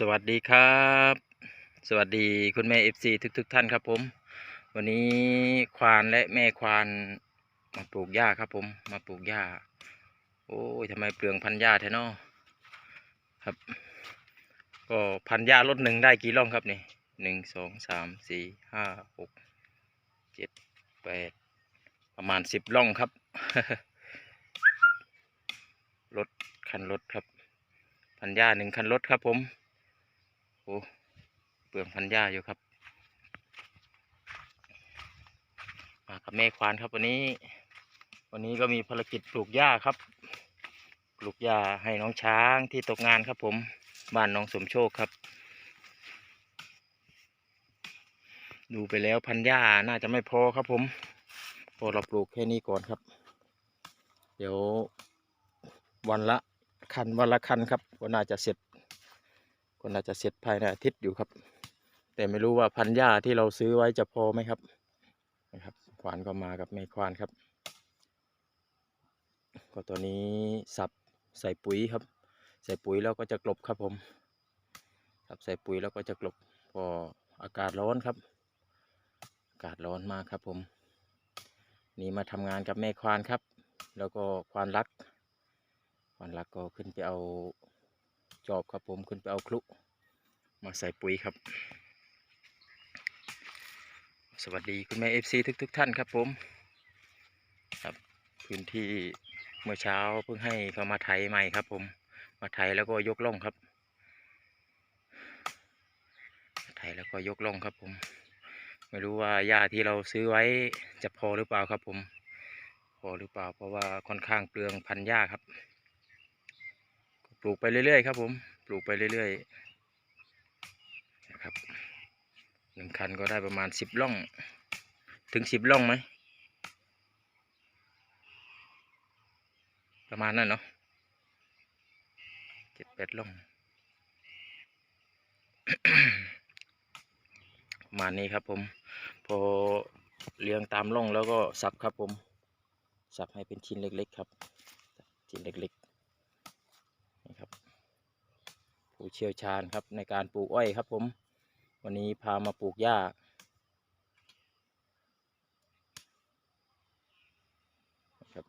สวัสดีครับ สวัสดีคุณแม่เอฟซีทุกทุกๆท่านครับผม วันนี้ควานและแม่ควานมาปลูกหญ้าครับผม มาปลูกหญ้า โอ้ยทำไมเปลืองพันหญ้าแท้นอครับ ก็พันหญ้ารถหนึ่งได้กี่ร่องครับนี่หนึ่งสองสามสี่ห้าหกเจ็ดแปดประมาณสิบร่องครับรถคันรถครับพันหญ้าหนึ่งคันรถครับผม โอ้เปลืองพันหญ้าอยู่ครับ มากับแม่ควานครับวันนี้ วันนี้ก็มีภารกิจปลูกหญ้าครับ ปลูกหญ้าให้น้องช้างที่ตกงานครับผม บ้านน้องสมโชคครับ ดูไปแล้วพันหญ้าน่าจะไม่พอครับผมพอเราปลูกแค่นี้ก่อนครับ เดี๋ยววันละคันวันละคันครับก็น่าจะเสร็จ ก็น่าจะเสร็จภายในอาทิตย์อยู่ครับ แต่ไม่รู้ว่าพันหญ้าที่เราซื้อไว้จะพอไหมครับนะครับควานก็มากับแม่ควานครับ ก็ตัวนี้สับใส่ปุ๋ยครับ ใส่ปุ๋ยแล้วก็จะกลบครับผมสับใส่ปุ๋ยแล้วก็จะกลบพออากาศร้อนครับอากาศร้อนมากครับผมนี่มาทำงานกับแม่ควานครับ แล้วก็ควานรักควานรักก็ขึ้นไปเอา จอบครับผมขึ้นไปเอาคลุมาใส่ปุ๋ยครับ สวัสดีคุณแม่เอฟซีทุกทุกๆท่านครับผมครับพื้นที่เมื่อเช้าเพิ่งให้เขามาไถใหม่ครับผม มาไถแล้วก็ยกล่องครับ ไถแล้วก็ยกล่องครับผม ไม่รู้ว่าหญ้าที่เราซื้อไว้จะพอหรือเปล่าครับผม พอหรือเปล่าเพราะว่าค่อนข้างเปลืองพันหญ้าครับ ปลูกไปเรื่อยๆครับ ผม ปลูกไปเรื่อยๆนะครับหนึ่งคันก็ได้ประมาณสิบล่อง ถึงสิบล่องไหมประมาณนั้นเนาะเจ็ดแปดล่อง ประมาณนี้ครับผม พอเลี้ยงตามล่องแล้วก็สับครับผม สับให้เป็นชิ้นเล็ก ๆ ครับ ชิ้นเล็ก ๆนี่ครับ ผู้เชี่ยวชาญครับในการปลูกอ้อยครับ ผม วันนี้พามาปลูกหญ้า ครับ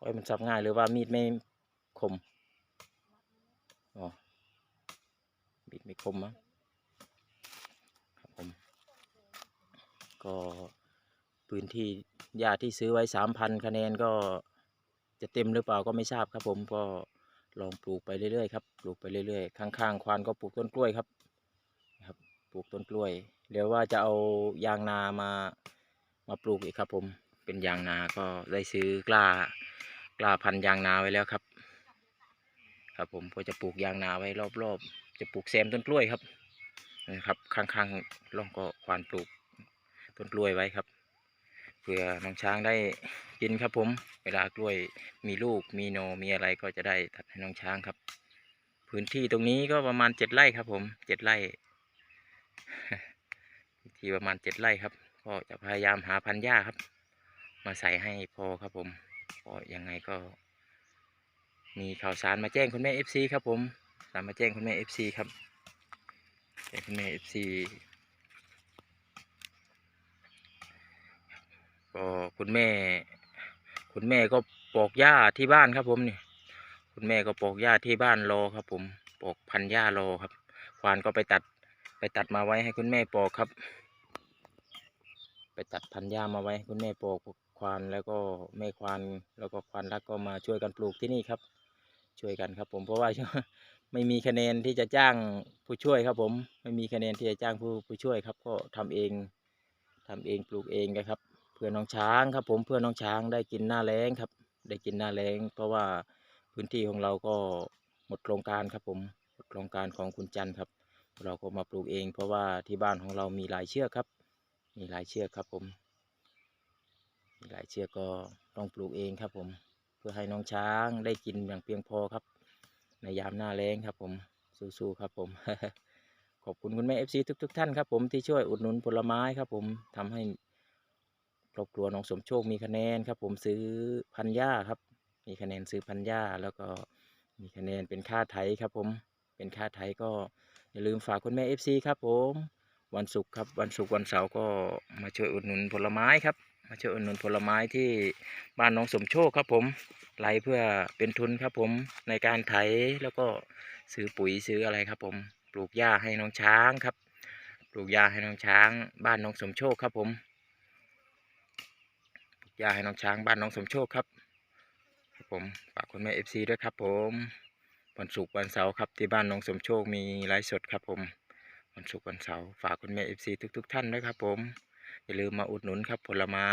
อ้อยมันสับง่ายหรือว่ามีดไม่คมอ๋อมีดไม่คมมั้งครับผมก็ พื้นที่หญ้าที่ซื้อไว้สามพันคะแนนก็จะเต็มหรือเปล่าก็ไม่ทราบครับ ผมก็ลองปลูกไปเรื่อยๆครับปลูกไปเรื่อยๆข้างๆควานก็ปลูกต้นกล้วยครับครับ ปลูกต้นกล้วยเดี๋ยวว่าจะเอายางนามามาปลูกอีกครับ ผมเป็นยางนาก็ได้ซื้อกล้ากล้าพันยางนาไว้แล้วครับ ครับผมก็จะปลูกยางนาไว้รอบๆ จะปลูกแซมต้นกล้วยครับนะครับข้างๆร่องก็ควานปลูกต้นกล้วยไว้ครับ เพื่อน้องช้างได้กินครับผม เวลากล้วยมีลูกมีโนมีอะไรก็จะได้ตัดให้น้องช้างครับ พื้นที่ตรงนี้ก็ประมาณเจ็ดไร่ครับผมเจ็ดไร่พื้นที่ประมาณเจ็ดไร่ครับก็จะพยายามหาพันธุ์หญ้าครับ มาใส่ให้พอครับผมก็ยังไงก็ มีข่าวสารมาแจ้งคุณแม่เอฟซีครับผมสารมาแจ้งคุณแม่เอฟซีครับแจ้งคุณแม่เอฟซี ก็คุณแม่ คุณแม่ก็ปอกหญ้าที่บ้านครับ ผมนี่ คุณแม่ก็ปอกหญ้าที่บ้านรอครับ ผมปอกพันหญ้ารอครับ ควานก็ไปตัด ไปตัดมาไว้ให้คุณแม่ปอกครับ ไปตัดพันหญ้ามาไว้ให้คุณแม่ปอกควานแล้วก็แม่ควานแล้วก็ควานรักก็มาช่วยกันปลูกที่นี่ครับ ช่วยกันครับ ผมเพราะว่าไม่มีคะแนนที่จะจ้างผู้ช่วยครับ ผม ไม่มีคะแนนที่จะจ้างผู้ผู้ช่วยครับ ก็ทำเองทำเองปลูกเองนะครับ พื่อน้องช้างครับ ผมเพื่อน้องช้างได้กินหน้าแล้งครับ ได้กินหน้าแล้งเพราะว่าพื้นที่ของเราก็หมดโครงการครับผมหมดโครงการของคุณจันทร์ครับ เราก็มาปลูกเอง เพราะว่าที่บ้านของเรามีหลายเชือกครับ มีหลายเชือกครับผมมีหลายเชือกก็ต้องปลูกเองครับผม เพื่อให้น้องช้างได้กินอย่างเพียงพอครับ ในยามหน้าแล้งครับผมสู้ๆครับผมขอบคุณคุณแม่เอฟซีทุกๆ ท่านครับผมที่ช่วยอุดหนุนผลไม้ครับผมทำให้ ครอบครัวน้องสมโชคมีคะแนนครับ ผมซื้อพันหญ้าครับ มีคะแนนซื้อพันหญ้าแล้วก็มีคะแนนเป็นค่าไถครับ ผมเป็นค่าไถก็อย่าลืมฝากคุณแม่ FC ครับ ผม วันศุกร์ครับ วันศุกร์วันเสาร์ก็มาช่วยอุดหนุนผลไม้ครับมาช่วยอุดหนุนผลไม้ที่บ้านน้องสมโชคครับ ผมไลเพื่อเป็นทุนครับ ผมในการไถแล้วก็ซื้อปุ๋ยซื้ออะไรครับ ผมปลูกหญ้าให้น้องช้างครับ ปลูกหญ้าให้น้องช้าง บ้านน้องสมโชคครับผม ปลูกหญ้าให้น้องช้างบ้านน้องสมโชคครับครับผมฝากคุณแม่เอฟซีด้วยครับ ผมวันศุกร์วันเสาร์ครับที่บ้านน้องสมโชคมีไลฟ์สดครับ ผมวันศุกร์วันเสาร์ฝากคุณแม่เอฟซีทุก ๆ ท่านด้วยครับ ผมอย่าลืมมาอุดหนุนครับ ผลไม้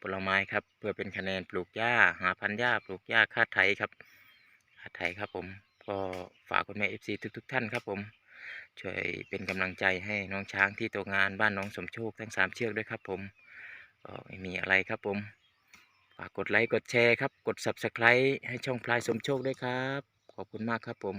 ผลไม้ครับ เพื่อเป็นคะแนนปลูกหญ้าหาพันธุ์หญ้าปลูกหญ้าค่าไถครับค่าไถครับ ผมก็ฝากคุณแม่เอฟซีทุก ๆ ท่านครับผมช่วยเป็นกำลังใจให้น้องช้างที่ตัวงานบ้านน้องสมโชคทั้งสามเชือกด้วยครับ ผม ก็ไม่มีอะไรครับผมฝากกดไลค์กดแชร์ครับ กด subscribe ให้ช่องพลายสมโชคด้วยครับ ขอบคุณมากครับผม